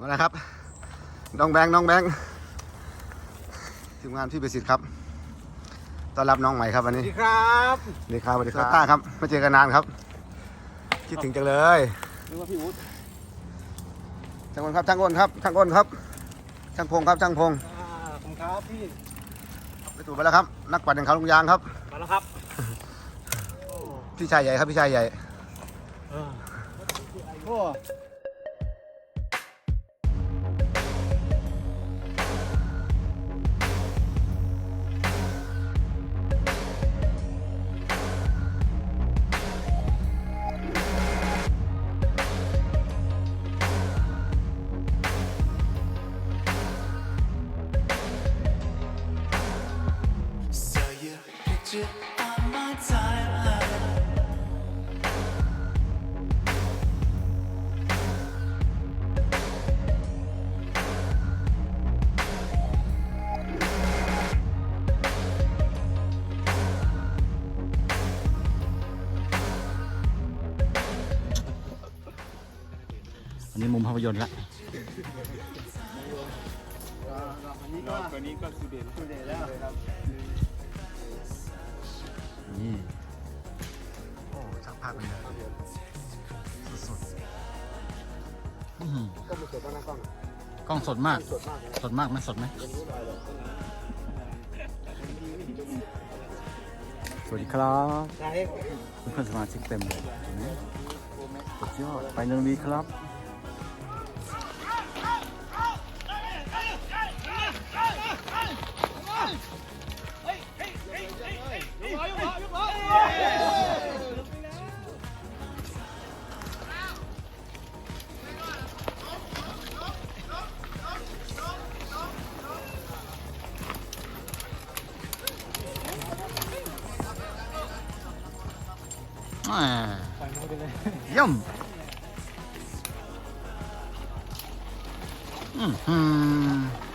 มาแล้วครับ น้องแบงค์น้องแบงค์ทีมงานพี่ประสิทธิ์ครับต้อนรับน้องใหม่ครับวันสวันี้สดีครับสวัสดีครับสวัสดีครับต้าครับไม่เจอกันนานครับ คิดถึงจังเลยนึกว่าพี่อุ๊ดช่างอ้นครับช่างอ้นครับช่างอ้นครับช่างพงครับช่างพงอ่าขอบคุณครับพี่ ไปตู่ไปแล้วครับ นักปั่นแข่งขันลุงยางครับ มาแล้วครับพี่ชายใหญ่ครับพี่ชายใหญ่เออโอ้ อันนี้มุมภาพยนตร์ละตัวนี้ก็สุดเด่นสุดเด่นแล้วครับนี่โอ้ช่างภาพเป็นไงสุดก็มือสดบ้างนะกล้องกล้องสดมาก สดมากไหมสดไหมสวัสดีครับเพื่อนสมาชิกเต็มเลยเห็นไหมสุดยอดไปเนินวีครับ อ่าป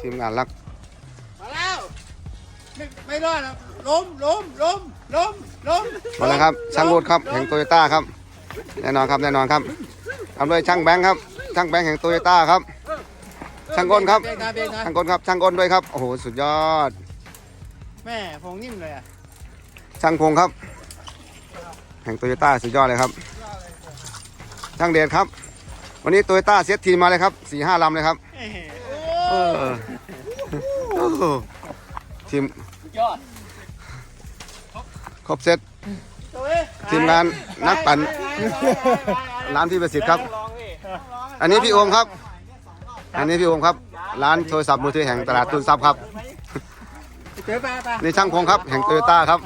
ทีมงานรัก มาแล้วไม่ไม่รอดนะล้มล้มล้มล้มล้มมาแล้วครับช่างโรดครับแห่งโตโยต้าครับแน่นอนครับแน่นอนครับทำด้วยช่างแบงค์ครับช่างแบงค์แห่งโตโยต้าครับ ช่างก้นครับ เบรกนะเบรกนะช่างก้นครับช่างก้นด้วยครับโอ้โหสุดยอด แม่ผงนิ่มเลยอะช่างพงครับ แห่งโตโยต้าสุดยอดเลยครับ ช่างเดชครับ วันนี้โตโยต้าเซตทีมมาเลยครับสี่ห้าลำเลยครับ เอ้ย เออโอ้โหทีมยอดครบเซตทีมงานนักปั่นร้านพี่ประสิทธิ์ครับ อันนี้พี่โอมครับ อันนี้พี่โอมครับ ร้านโทรศัพท์มือถือแห่งตลาดตุนทรัพย์ครับเจอไปไปนี่ช่างพงครับ แห่งโตโยต้าครับ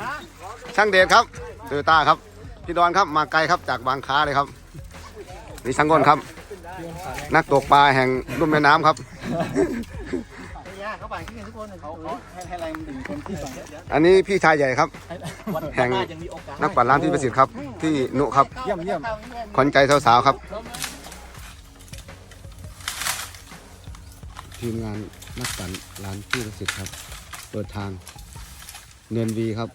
ช่างเดชครับโตโยต้าครับ พี่ดอนครับมาไกลครับจากบางค้าเลยครับ นี่ช่างก้นครับ นักตกปลาแห่งลุ่มแม่น้ำครับ เขาปั่นขึ้นกันทุกคนเขาเขาให้ให้แรงดึงคนที่สองอันนี้พี่ชายใหญ่ครับวันแห่งหน้ายังมีโอกาสนักปั่นร้านพี่ประสิทธิ์ครับพี่นุครับเยี่ยมเยี่ยมขวัญใจสาวๆครับ ทีมงานนักปั่นร้านพี่ประสิทธิ์ครับ เปิดทางเนินวีครับ